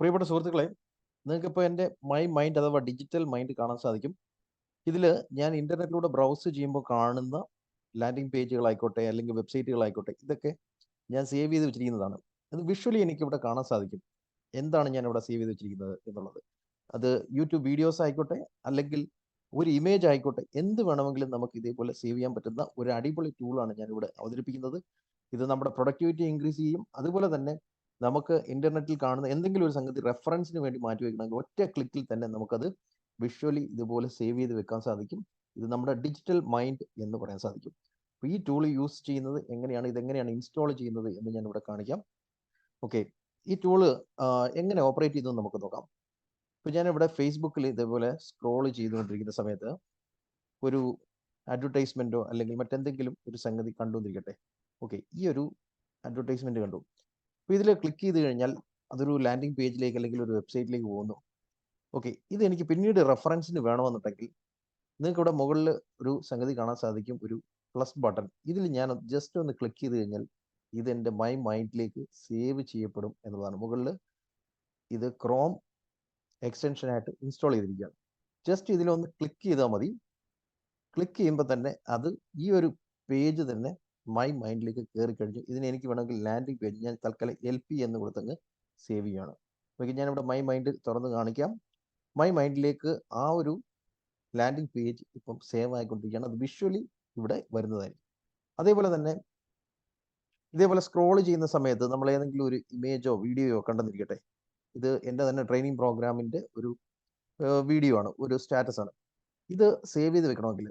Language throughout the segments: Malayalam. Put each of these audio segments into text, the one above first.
പ്രിയപ്പെട്ട സുഹൃത്തുക്കളെ നിങ്ങൾക്ക് നിങ്ങൾക്കിപ്പോൾ എന്റെ മൈ മൈൻഡ് അഥവാ ഡിജിറ്റൽ മൈൻഡ് കാണാൻ സാധിക്കും. ഇതിൽ ഞാൻ ഇന്റർനെറ്റിലൂടെ ബ്രൗസ് ചെയ്യുമ്പോൾ കാണുന്ന ലാൻഡിംഗ് പേജുകളായിക്കോട്ടെ അല്ലെങ്കിൽ വെബ്സൈറ്റുകളായിക്കോട്ടെ ഇതൊക്കെ ഞാൻ സേവ് ചെയ്ത് വെച്ചിരിക്കുന്നതാണ്. അത് വിഷ്വലി എനിക്കിവിടെ കാണാൻ സാധിക്കും. എന്താണ് ഞാൻ ഇവിടെ സേവ് ചെയ്ത് വെച്ചിരിക്കുന്നത് എന്നുള്ളത്. അത് യൂട്യൂബ് വീഡിയോസ് ആയിക്കോട്ടെ അല്ലെങ്കിൽ ഒരു ഇമേജ് ആയിക്കോട്ടെ എന്ത് വേണമെങ്കിലും നമുക്ക് ഇതേപോലെ സേവ് ചെയ്യാൻ പറ്റുന്ന ഒരു അടിപൊളി ടൂളാണ് ഞാനിവിടെ അവതരിപ്പിക്കുന്നത്. ഇത് നമ്മുടെ പ്രൊഡക്ടിവിറ്റി ഇൻക്രീസ് ചെയ്യും. അതുപോലെ തന്നെ നമുക്ക് ഇന്റർനെറ്റിൽ കാണുന്ന എന്തെങ്കിലും ഒരു സംഗതി റെഫറൻസിന് വേണ്ടി മാറ്റി വെക്കണമെങ്കിൽ ഒറ്റ ക്ലിക്കിൽ തന്നെ നമുക്കത് വിഷ്വലി ഇതുപോലെ സേവ് ചെയ്ത് വെക്കാൻ സാധിക്കും. ഇത് നമ്മുടെ ഡിജിറ്റൽ മൈൻഡ് എന്ന് പറയാൻ സാധിക്കും. അപ്പോൾ ഈ ടൂൾ യൂസ് ചെയ്യുന്നത് എങ്ങനെയാണ്? ഇതെങ്ങനെയാണ് ഇൻസ്റ്റാൾ ചെയ്യുന്നത് എന്ന് ഞാൻ ഇവിടെ കാണിക്കാം. ഓക്കെ ഈ ടൂൾ എങ്ങനെ ഓപ്പറേറ്റ് ചെയ്യുന്നു നമുക്ക് നോക്കാം. ഇപ്പോൾ ഞാനിവിടെ ഫേസ്ബുക്കിൽ ഇതേപോലെ സ്ക്രോൾ ചെയ്തുകൊണ്ടിരിക്കുന്ന സമയത്ത് ഒരു അഡ്വർടൈസ്മെന്റോ അല്ലെങ്കിൽ മറ്റെന്തെങ്കിലും ഒരു സംഗതി കണ്ടുകൊണ്ടിരിക്കട്ടെ. ഓക്കെ ഈ ഒരു അഡ്വർടൈസ്മെന്റ് കണ്ടു. അപ്പോൾ ഇതിൽ ക്ലിക്ക് ചെയ്ത് കഴിഞ്ഞാൽ അതൊരു ലാൻഡിംഗ് പേജിലേക്ക് അല്ലെങ്കിൽ ഒരു വെബ്സൈറ്റിലേക്ക് പോകുന്നു. ഓക്കെ ഇത് എനിക്ക് പിന്നീട് റെഫറൻസിന് വേണമെന്നുണ്ടെങ്കിൽ നിങ്ങൾക്ക് ഇവിടെ മുകളിൽ ഒരു സംഗതി കാണാൻ സാധിക്കും. ഒരു പ്ലസ് ബട്ടൺ ഇതിൽ ഞാൻ ജസ്റ്റ് ഒന്ന് ക്ലിക്ക് ചെയ്ത് കഴിഞ്ഞാൽ ഇത് എന്റെ മൈ മൈൻഡിലേക്ക് സേവ് ചെയ്യപ്പെടും എന്നുള്ളതാണ്. മുകളിൽ ഇത് ക്രോം എക്സ്റ്റൻഷനായിട്ട് ഇൻസ്റ്റാൾ ചെയ്തിരിക്കുകയാണ്. ജസ്റ്റ് ഇതിലൊന്ന് ക്ലിക്ക് ചെയ്താൽ മതി. ക്ലിക്ക് ചെയ്യുമ്പോൾ തന്നെ അത് ഈ ഒരു പേജ് തന്നെ മൈ മൈൻഡിലേക്ക് കയറി കഴിഞ്ഞു. ഇതിന് എനിക്ക് വേണമെങ്കിൽ ലാൻഡിംഗ് പേജ് ഞാൻ തൽക്കാലം എൽ പി എന്ന് കൊടുത്തങ്ങ് സേവ് ചെയ്യുകയാണ് ഓക്കെ ഞാനിവിടെ മൈ മൈൻഡ് തുറന്ന് കാണിക്കാം. മൈ മൈൻഡിലേക്ക് ആ ഒരു ലാൻഡിംഗ് പേജ് ഇപ്പം സേവ് ആയിക്കൊണ്ടിരിക്കുകയാണ്. അത് വിഷ്വലി ഇവിടെ വരുന്നതായിരിക്കും. അതേപോലെ തന്നെ ഇതേപോലെ സ്ക്രോൾ ചെയ്യുന്ന സമയത്ത് നമ്മൾ ഏതെങ്കിലും ഒരു ഇമേജോ വീഡിയോയോ കണ്ടെന്നിരിക്കട്ടെ ഇത് എന്റെ തന്നെ ട്രെയിനിങ് പ്രോഗ്രാമിന്റെ ഒരു വീഡിയോ ആണ്. ഒരു സ്റ്റാറ്റസ് ആണ്. ഇത് സേവ് ചെയ്ത് വെക്കണമെങ്കിൽ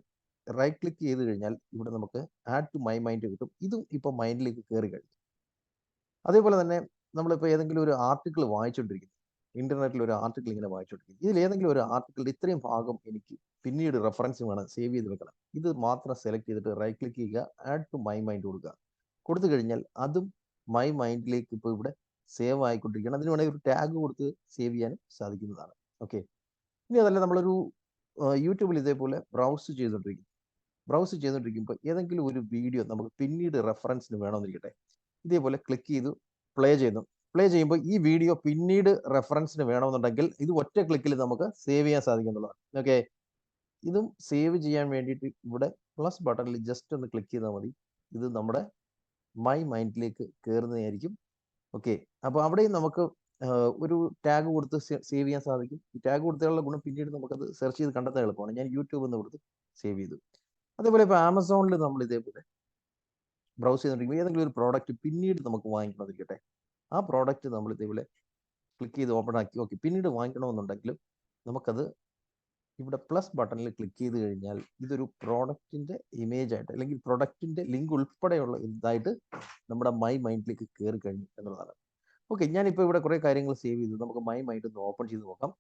റൈറ്റ് ക്ലിക്ക് ചെയ്ത് കഴിഞ്ഞാൽ ഇവിടെ നമുക്ക് ആഡ് ടു മൈ മൈൻഡ് കിട്ടും. ഇതും ഇപ്പോൾ മൈൻഡിലേക്ക് കയറി കഴിഞ്ഞു. അതേപോലെ തന്നെ നമ്മളിപ്പോൾ ഏതെങ്കിലും ഒരു ആർട്ടിക്കിൾ വായിച്ചുകൊണ്ടിരിക്കുന്നു ഇന്റർനെറ്റിൽ ഒരു ആർട്ടിക്കിൾ ഇങ്ങനെ വായിച്ചുകൊണ്ടിരിക്കുന്നു ഇതിൽ ഏതെങ്കിലും ഒരു ആർട്ടിക്കിളിൽ ഇത്രയും ഭാഗം എനിക്ക് പിന്നീട് റെഫറൻസ് വേണം സേവ് ചെയ്ത് വെക്കണം. ഇത് മാത്രം സെലക്ട് ചെയ്തിട്ട് റൈറ്റ് ക്ലിക്ക് ചെയ്യുക ആഡ് ടു മൈ മൈൻഡ് കൊടുക്കുക. കൊടുത്തു കഴിഞ്ഞാൽ അതും മൈ മൈൻഡിലേക്ക് ഇപ്പോൾ ഇവിടെ സേവ് ആയിക്കൊണ്ടിരിക്കുകയാണ്. അതിന് വേണമെങ്കിൽ ഒരു ടാഗ് കൊടുത്ത് സേവ് ചെയ്യാനും സാധിക്കുന്നതാണ്. ഓക്കെ ഇനി അതല്ല നമ്മളൊരു യൂട്യൂബിൽ ഇതേപോലെ ബ്രൗസ് ചെയ്തുകൊണ്ടിരിക്കും ബ്രൗസ് ചെയ്തുകൊണ്ടിരിക്കുമ്പോൾ ഏതെങ്കിലും ഒരു വീഡിയോ നമുക്ക് പിന്നീട് റെഫറൻസിന് വേണമെന്നിരിക്കട്ടെ. ഇതേപോലെ ക്ലിക്ക് ചെയ്തു പ്ലേ ചെയ്യുന്നു. പ്ലേ ചെയ്യുമ്പോൾ ഈ വീഡിയോ പിന്നീട് റെഫറൻസിന് വേണമെന്നുണ്ടെങ്കിൽ ഇത് ഒറ്റ ക്ലിക്കിൽ നമുക്ക് സേവ് ചെയ്യാൻ സാധിക്കുന്നുള്ളതാണ് ഓക്കെ ഇതും സേവ് ചെയ്യാൻ വേണ്ടിയിട്ട് ഇവിടെ പ്ലസ് ബട്ടണിൽ ജസ്റ്റ് ഒന്ന് ക്ലിക്ക് ചെയ്താൽ മതി. ഇത് നമ്മുടെ മൈ മൈൻഡിലേക്ക് കയറുന്നതായിരിക്കും ഓക്കെ അപ്പോൾ അവിടെയും നമുക്ക് ഒരു ടാഗ് കൊടുത്ത് സേവ് ചെയ്യാൻ സാധിക്കും. ഈ ടാഗ് കൊടുത്തുള്ള ഗുണം പിന്നീട് നമുക്കത് സെർച്ച് ചെയ്ത് കണ്ടെത്താൻ എളുപ്പമാണ്. ഞാൻ യൂട്യൂബ് എന്ന് കൊടുത്ത് സേവ് ചെയ്തു. അതേപോലെ ഇപ്പോൾ ആമസോണിൽ നമ്മൾ ഇതേപോലെ ബ്രൗസ് ചെയ്തുകൊണ്ടിരിക്കുമ്പോൾ ഏതെങ്കിലും ഒരു പ്രോഡക്റ്റ് പിന്നീട് നമുക്ക് വാങ്ങിക്കണമെന്നിരിക്കട്ടെ ആ പ്രോഡക്റ്റ് നമ്മൾ ഇതേപോലെ ക്ലിക്ക് ചെയ്ത് ഓപ്പൺ ആക്കി ഓക്കെ പിന്നീട് വാങ്ങിക്കണമെന്നുണ്ടെങ്കിലും നമുക്കത് ഇവിടെ പ്ലസ് ബട്ടണിൽ ക്ലിക്ക് ചെയ്ത് കഴിഞ്ഞാൽ ഇതൊരു പ്രോഡക്റ്റിന്റെ ഇമേജ് ആയിട്ട് അല്ലെങ്കിൽ പ്രൊഡക്റ്റിന്റെ ലിങ്ക് ഉൾപ്പെടെയുള്ള ഇതായിട്ട് നമ്മുടെ മൈ മൈൻഡിലേക്ക് കയറി കഴിഞ്ഞു എന്നുള്ളതാണ്. ഓക്കെ ഞാനിപ്പോൾ ഇവിടെ കുറേ കാര്യങ്ങൾ സേവ് ചെയ്തു. നമുക്ക് മൈ മൈൻഡ് ഒന്ന് ഓപ്പൺ ചെയ്ത് നോക്കാം.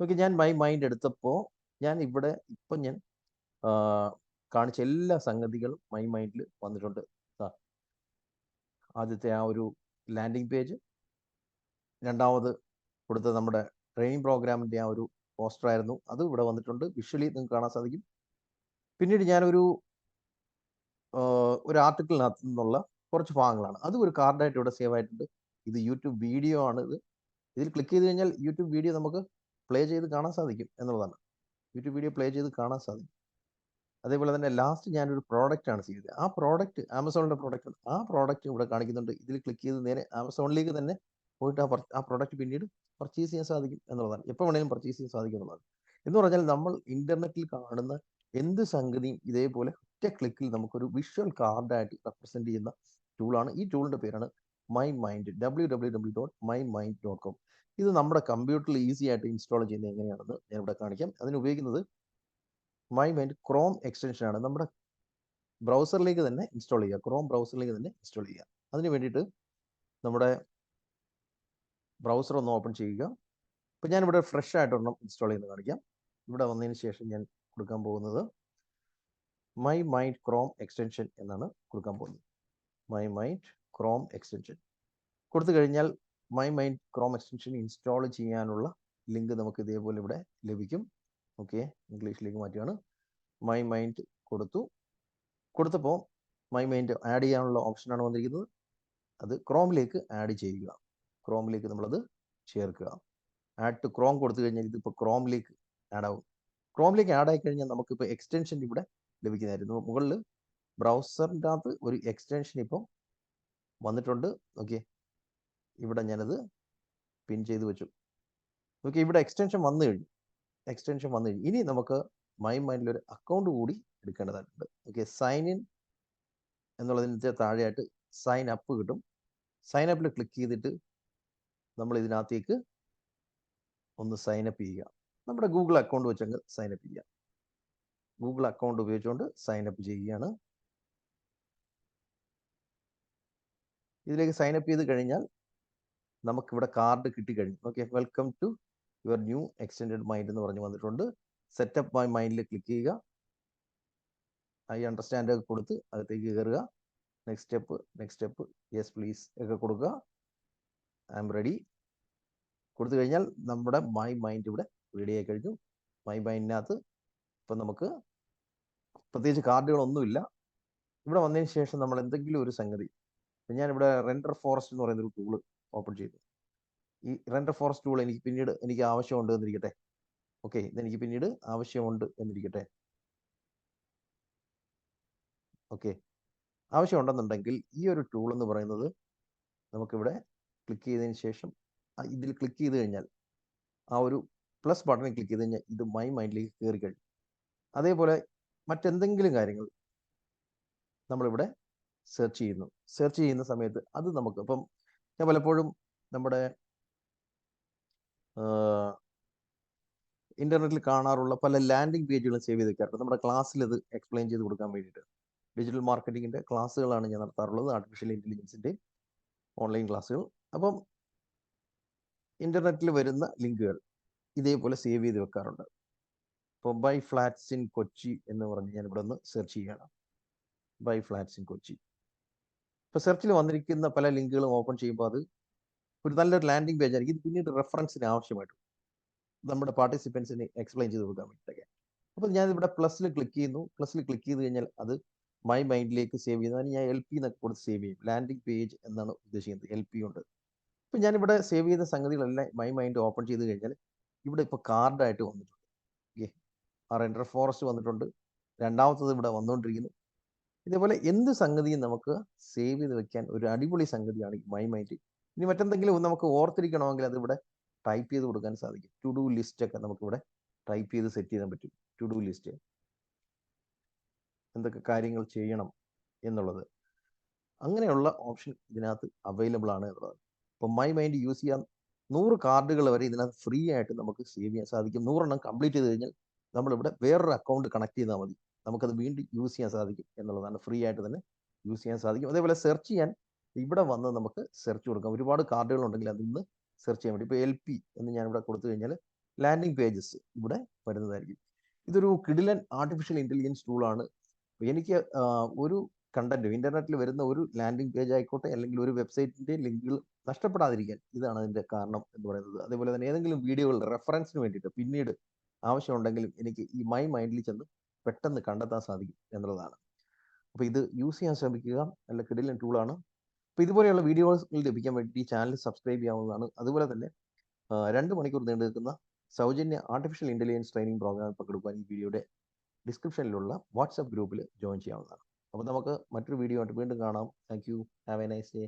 ഓക്കെ ഞാൻ മൈ മൈൻഡ് എടുത്തപ്പോൾ ഞാൻ ഇവിടെ ഇപ്പം ഞാൻ കാണിച്ച എല്ലാ സംഗതികളും മൈ മൈൻഡിൽ വന്നിട്ടുണ്ട് ആദ്യത്തെ ആ ഒരു ലാൻഡിംഗ് പേജ് രണ്ടാമത് കൊടുത്ത നമ്മുടെ ട്രെയിനിങ് പ്രോഗ്രാമിന്റെ ആ ഒരു പോസ്റ്റർ ആയിരുന്നു. അത് ഇവിടെ വന്നിട്ടുണ്ട്. വിഷ്വലി നിങ്ങൾക്ക് കാണാൻ സാധിക്കും. പിന്നീട് ഞാനൊരു ഒരു ആർട്ടിക്കിളിനകത്ത് നിന്നുള്ള കുറച്ച് ഭാഗങ്ങളാണ്. അതും ഒരു കാർഡായിട്ട് ഇവിടെ സേവ് ആയിട്ടുണ്ട്. ഇത് യൂട്യൂബ് വീഡിയോ ആണ് ഇത്. ഇതിൽ ക്ലിക്ക് ചെയ്ത് കഴിഞ്ഞാൽ യൂട്യൂബ് വീഡിയോ നമുക്ക് പ്ലേ ചെയ്ത് കാണാൻ സാധിക്കും എന്നുള്ളതാണ്. യൂട്യൂബ് വീഡിയോ പ്ലേ ചെയ്ത് കാണാൻ സാധിക്കും. അതേപോലെ തന്നെ ലാസ്റ്റ് ഞാനൊരു ആണ് ചെയ്തത് ആ പ്രോഡക്റ്റ് ആമസോണിന്റെ പ്രോഡക്റ്റ് ആ പ്രോഡക്റ്റ് ഇവിടെ കാണിക്കുന്നുണ്ട്. ഇതിൽ ക്ലിക്ക് ചെയ്ത് നേരെ ആമസോണിലേക്ക് തന്നെ പോയിട്ട് ആ ആ പ്രോഡക്റ്റ് പിന്നീട് പർച്ചേസ് ചെയ്യാൻ സാധിക്കും എന്നുള്ളതാണ്. എപ്പോൾ വേണമെങ്കിലും പർച്ചേസ് ചെയ്യാൻ സാധിക്കും എന്നുള്ളതാണ്. എന്ന് പറഞ്ഞാൽ നമ്മൾ ഇന്റർനെറ്റിൽ കാണുന്ന എന്ത് സംഗതിയും ഇതേപോലെ ഒറ്റ ക്ലിക്കിൽ നമുക്കൊരു വിഷ്വൽ കാർഡായിട്ട് റെപ്രസെന്റ് ചെയ്യുന്ന ടൂളാണ് ഈ ടൂളിന്റെ പേരാണ് my mind W W W dot my mind dot com ഇത് നമ്മുടെ കമ്പ്യൂട്ടറിൽ ഈസി ആയിട്ട് ഇൻസ്റ്റാൾ ചെയ്യുന്നത് എങ്ങനെയാണെന്ന് ഞാൻ ഇവിടെ കാണിക്കാം. അതിന് ഉപയോഗിക്കുന്നത് മൈ മൈൻഡ് ക്രോം എക്സ്റ്റൻഷൻ ആണ് നമ്മുടെ ബ്രൗസറിലേക്ക് തന്നെ ഇൻസ്റ്റാൾ ചെയ്യുക. ക്രോം ബ്രൗസറിലേക്ക് തന്നെ ഇൻസ്റ്റാൾ ചെയ്യുക. അതിന് വേണ്ടിയിട്ട് നമ്മുടെ ബ്രൗസർ ഒന്ന് ഓപ്പൺ ചെയ്യുക. ഇപ്പം ഞാനിവിടെ ഫ്രഷ് ആയിട്ട് ഇൻസ്റ്റാൾ ചെയ്യുന്നത് കാണിക്കാം. ഇവിടെ വന്നതിന് ശേഷം ഞാൻ കൊടുക്കാൻ പോകുന്നത് മൈ മൈൻഡ് ക്രോം എക്സ്റ്റൻഷൻ എന്നാണ് കൊടുക്കാൻ പോകുന്നത്. മൈ മൈൻഡ് ക്രോം എക്സ്റ്റൻഷൻ കൊടുത്തു കഴിഞ്ഞാൽ my mind Chrome extension install ചെയ്യാനുള്ള ലിങ്ക് നമുക്ക് ഇതേപോലെ ഇവിടെ ലഭിക്കും. ഓക്കെ ഇംഗ്ലീഷിലേക്ക് മാറ്റുകയാണ്. മൈ മൈൻഡ് കൊടുത്തു. കൊടുത്തപ്പോൾ മൈ മൈൻഡ് ആഡ് ചെയ്യാനുള്ള ഓപ്ഷനാണ് വന്നിരിക്കുന്നത്. അത് ക്രോമിലേക്ക് ആഡ് ചെയ്യുക. ക്രോമിലേക്ക് നമ്മളത് ചേർക്കുക. ആഡ് ടു ക്രോം കൊടുത്തു കഴിഞ്ഞാൽ ഇതിപ്പോൾ ക്രോമിലേക്ക് ആഡ് ആവും. ക്രോമിലേക്ക് ആഡ് ആയി കഴിഞ്ഞാൽ നമുക്കിപ്പോൾ എക്സ്റ്റൻഷൻ ഇവിടെ ലഭിക്കുന്നതായിരുന്നു. മുകളിൽ ബ്രൗസറിന്റെ അകത്ത് ഒരു എക്സ്റ്റൻഷൻ ഇപ്പോൾ വന്നിട്ടുണ്ട്. ഓക്കെ ഇവിടെ ഞാനത് പിൻ ചെയ്ത് വെച്ചു. ഓക്കെ ഇവിടെ എക്സ്റ്റൻഷൻ വന്നു കഴിഞ്ഞു. എക്സ്റ്റൻഷൻ വന്നു കഴിഞ്ഞു. ഇനി നമുക്ക് മൈ മൈൻഡിൽ ഒരു അക്കൗണ്ട് കൂടി എടുക്കേണ്ടതായിട്ടുണ്ട്. ഓക്കെ സൈൻ ഇൻ എന്നുള്ളതിന്റെ താഴെയായിട്ട് സൈൻ അപ്പ് കിട്ടും. സൈൻ അപ്പിൽ ക്ലിക്ക് ചെയ്തിട്ട് നമ്മൾ ഇതിനകത്തേക്ക് ഒന്ന് സൈൻ അപ്പ് ചെയ്യുക. നമ്മുടെ ഗൂഗിൾ അക്കൗണ്ട് വെച്ചങ്ങ് സൈൻ അപ്പ് ചെയ്യുക. ഗൂഗിൾ അക്കൗണ്ട് ഉപയോഗിച്ചുകൊണ്ട് സൈൻ അപ്പ് ചെയ്യുകയാണ്. ഇതിലേക്ക് സൈൻ അപ്പ് ചെയ്ത് കഴിഞ്ഞാൽ നമുക്കിവിടെ card കിട്ടിക്കഴിഞ്ഞു. Okay welcome to your new extend mind എന്ന് പറഞ്ഞു വന്നിട്ടുണ്ട്. സെറ്റപ്പ് മൈ മൈൻഡിൽ ക്ലിക്ക് ചെയ്യുക. ഐ അണ്ടർസ്റ്റാൻഡ് ഒക്കെ കൊടുത്ത് അകത്തേക്ക് കയറുക. Next step next step yes please okay കൊടുക്കുക. I am ready. കൊടുത്തു കഴിഞ്ഞാൽ നമ്മുടെ മൈ മൈൻഡ് ഇവിടെ റെഡി ആയി കഴിഞ്ഞു. മൈ മൈൻഡിനകത്ത് ഇപ്പം നമുക്ക് പ്രത്യേകിച്ച് കാർഡുകളൊന്നുമില്ല. ഇവിടെ വന്നതിന് ശേഷം നമ്മൾ എന്തെങ്കിലും ഒരു സംഗതി. ഞാനിവിടെ റെൻഡർ ഫോറസ്റ്റ് എന്ന് പറയുന്ന ഒരു ടൂൾ ഓപ്പൺ ചെയ്തു. ഈ റെൻഡർ ഫോറസ്റ്റ് ടൂൾ എനിക്ക് പിന്നീട് എനിക്ക് ആവശ്യമുണ്ട് എന്നിരിക്കട്ടെ. ഓക്കെ ഇതെനിക്ക് പിന്നീട് ആവശ്യമുണ്ട് എന്നിരിക്കട്ടെ. ഓക്കെ ആവശ്യമുണ്ടെന്നുണ്ടെങ്കിൽ ഈ ഒരു ടൂൾ എന്ന് പറയുന്നത് നമുക്കിവിടെ ക്ലിക്ക് ചെയ്തതിന് ശേഷം ഇതിൽ ക്ലിക്ക് ചെയ്ത് കഴിഞ്ഞാൽ ആ ഒരു പ്ലസ് ബട്ടണിൽ ക്ലിക്ക് ചെയ്ത് കഴിഞ്ഞാൽ ഇത് മൈ മൈൻഡിലേക്ക് കയറി കഴിഞ്ഞു അതേപോലെ മറ്റെന്തെങ്കിലും കാര്യങ്ങൾ നമ്മളിവിടെ സെർച്ച് ചെയ്യുന്നു. സെർച്ച് ചെയ്യുന്ന സമയത്ത് അത് നമുക്ക് ഇപ്പം ഞാൻ പലപ്പോഴും നമ്മുടെ ഇന്റർനെറ്റിൽ കാണാറുള്ള പല ലാൻഡിംഗ് പേജുകളും സേവ് ചെയ്ത് വെക്കാറുണ്ട് നമ്മുടെ ക്ലാസ്സിൽ അത് എക്സ്പ്ലെയിൻ ചെയ്ത് കൊടുക്കാൻ വേണ്ടിയിട്ട്. ഡിജിറ്റൽ മാർക്കറ്റിങ്ങിന്റെ ക്ലാസ്സുകളാണ് ഞാൻ നടത്താറുള്ളത്. ആർട്ടിഫിഷ്യൽ ഇന്റലിജൻസിന്റെ ഓൺലൈൻ ക്ലാസ്സുകൾ. അപ്പം ഇന്റർനെറ്റിൽ വരുന്ന ലിങ്കുകൾ ഇതേപോലെ സേവ് ചെയ്ത് വെക്കാറുണ്ട്. ഇപ്പോൾ ബൈ ഫ്ലാറ്റ്സ് ഇൻ കൊച്ചി എന്ന് പറഞ്ഞ് ഞാൻ ഇവിടെ ഒന്ന് സെർച്ച് ചെയ്യുകയാണ്. Buy flats in Kochi. ഇപ്പോൾ സെർച്ചിൽ വന്നിരിക്കുന്ന പല ലിങ്കുകളും ഓപ്പൺ ചെയ്യുമ്പോൾ അത് ഒരു നല്ലൊരു ലാൻഡിംഗ് പേജ് ആയിരിക്കും. ഇത് പിന്നീട് റെഫറൻസിന് ആവശ്യമായിട്ട് നമ്മുടെ പാർട്ടിസിപ്പൻസിന് എക്സ്പ്ലെയിൻ ചെയ്ത് കൊടുക്കാൻ വേണ്ടിയിട്ടൊക്കെ. അപ്പോൾ ഞാൻ ഇവിടെ പ്ലസ്സിൽ ക്ലിക്ക് ചെയ്യുന്നു. പ്ലസ്സിൽ ക്ലിക്ക് ചെയ്ത് കഴിഞ്ഞാൽ അത് മൈ മൈൻഡിലേക്ക് സേവ് ചെയ്യുന്നു. അതിന് ഞാൻ എൽ പി എന്നൊക്കെ കൊടുത്ത് സേവ് ചെയ്യും. ലാൻഡിംഗ് പേജ് എന്നാണ് ഉദ്ദേശിക്കുന്നത്. എൽ പി ഉണ്ട് ഇപ്പം ഞാനിവിടെ സേവ് ചെയ്ത സംഗതികളെല്ലാം മൈ മൈൻഡ് ഓപ്പൺ ചെയ്ത് കഴിഞ്ഞാൽ ഇവിടെ ഇപ്പോൾ കാർഡായിട്ട് വന്നിട്ടുണ്ട്. ഓക്കെ ആ റെൻഡർ ഫോറസ്റ്റ് വന്നിട്ടുണ്ട്. രണ്ടാമത്തത് ഇവിടെ വന്നുകൊണ്ടിരിക്കുന്നു. ഇതേപോലെ എന്ത് സംഗതിയും നമുക്ക് സേവ് ചെയ്ത് വെക്കാൻ ഒരു അടിപൊളി സംഗതിയാണ് മൈ മൈൻഡ് ഇനി മറ്റെന്തെങ്കിലും നമുക്ക് ഓർത്തിരിക്കണമെങ്കിൽ അത് ഇവിടെ ടൈപ്പ് ചെയ്ത് കൊടുക്കാൻ സാധിക്കും. ടു ഡു ലിസ്റ്റ് ഒക്കെ നമുക്ക് ഇവിടെ ടൈപ്പ് ചെയ്ത് സെറ്റ് ചെയ്യാൻ പറ്റും. ടു ഡു ലിസ്റ്റ് എന്തൊക്കെ കാര്യങ്ങൾ ചെയ്യണം എന്നുള്ളത്. അങ്ങനെയുള്ള ഓപ്ഷൻ ഇതിനകത്ത് അവൈലബിൾ ആണ് എന്നുള്ളത്. അപ്പോൾ മൈ മൈൻഡ് യൂസ് ചെയ്യാൻ നൂറ് കാർഡുകൾ വരെ ഇതിനകത്ത് ഫ്രീ ആയിട്ട് നമുക്ക് സേവ് ചെയ്യാൻ സാധിക്കും. നൂറെണ്ണം കംപ്ലീറ്റ് ചെയ്ത് കഴിഞ്ഞാൽ നമ്മളിവിടെ വേറൊരു അക്കൗണ്ട് കണക്ട് ചെയ്താൽ മതി. നമുക്കത് വീണ്ടും യൂസ് ചെയ്യാൻ സാധിക്കും എന്നുള്ളതാണ്. ഫ്രീ ആയിട്ട് തന്നെ യൂസ് ചെയ്യാൻ സാധിക്കും. അതേപോലെ സെർച്ച് ചെയ്യാൻ ഇവിടെ വന്ന് നമുക്ക് സെർച്ച് കൊടുക്കാം. ഒരുപാട് കാർഡുകൾ ഉണ്ടെങ്കിൽ അതിൽ നിന്ന് സെർച്ച് ചെയ്യാൻ വേണ്ടി. ഇപ്പോൾ എൽ പി എന്ന് ഞാൻ ഇവിടെ കൊടുത്തു കഴിഞ്ഞാൽ ലാൻഡിംഗ് പേജസ് ഇവിടെ വരുന്നതായിരിക്കും. ഇതൊരു കിഡിലൻ ആർട്ടിഫിഷ്യൽ ഇന്റലിജൻസ് ടൂൾ ആണ്. എനിക്ക് ഒരു കണ്ടന്റ് ഇന്റർനെറ്റിൽ വരുന്ന ഒരു ലാൻഡിംഗ് പേജ് ആയിക്കോട്ടെ അല്ലെങ്കിൽ ഒരു വെബ്സൈറ്റിന്റെ ലിങ്കുകൾ നഷ്ടപ്പെടാതിരിക്കാൻ ഇതാണ് അതിന്റെ കാരണം എന്ന് പറയുന്നത്. അതേപോലെ തന്നെ ഏതെങ്കിലും വീഡിയോകളുടെ റെഫറൻസിന് വേണ്ടിയിട്ട് പിന്നീട് ആവശ്യമുണ്ടെങ്കിലും എനിക്ക് ഈ മൈ മൈൻഡിൽ ചെന്ന് പെട്ടെന്ന് കണ്ടെത്താൻ സാധിക്കും എന്നുള്ളതാണ്. അപ്പോൾ ഇത് യൂസ് ചെയ്യാൻ ശ്രമിക്കുക. നല്ല കിടിലൻ ടൂളാണ് അപ്പോൾ ഇതുപോലെയുള്ള വീഡിയോകൾ ലഭിക്കാൻ വേണ്ടി ഈ ചാനൽ സബ്സ്ക്രൈബ് ചെയ്യാവുന്നതാണ്. അതുപോലെ തന്നെ രണ്ട് മണിക്കൂർ നീണ്ടു നിൽക്കുന്ന സൗജന്യ ആർട്ടിഫിഷ്യൽ ഇന്റലിജൻസ് ട്രെയിനിങ് പ്രോഗ്രാമിൽ പങ്കെടുക്കാൻ ഈ വീഡിയോയുടെ ഡിസ്ക്രിപ്ഷനിലുള്ള വാട്സപ്പ് ഗ്രൂപ്പിൽ ജോയിൻ ചെയ്യാവുന്നതാണ്. അപ്പോൾ നമുക്ക് മറ്റൊരു വീഡിയോ ആയിട്ട് വീണ്ടും കാണാം. Thank you have a nice day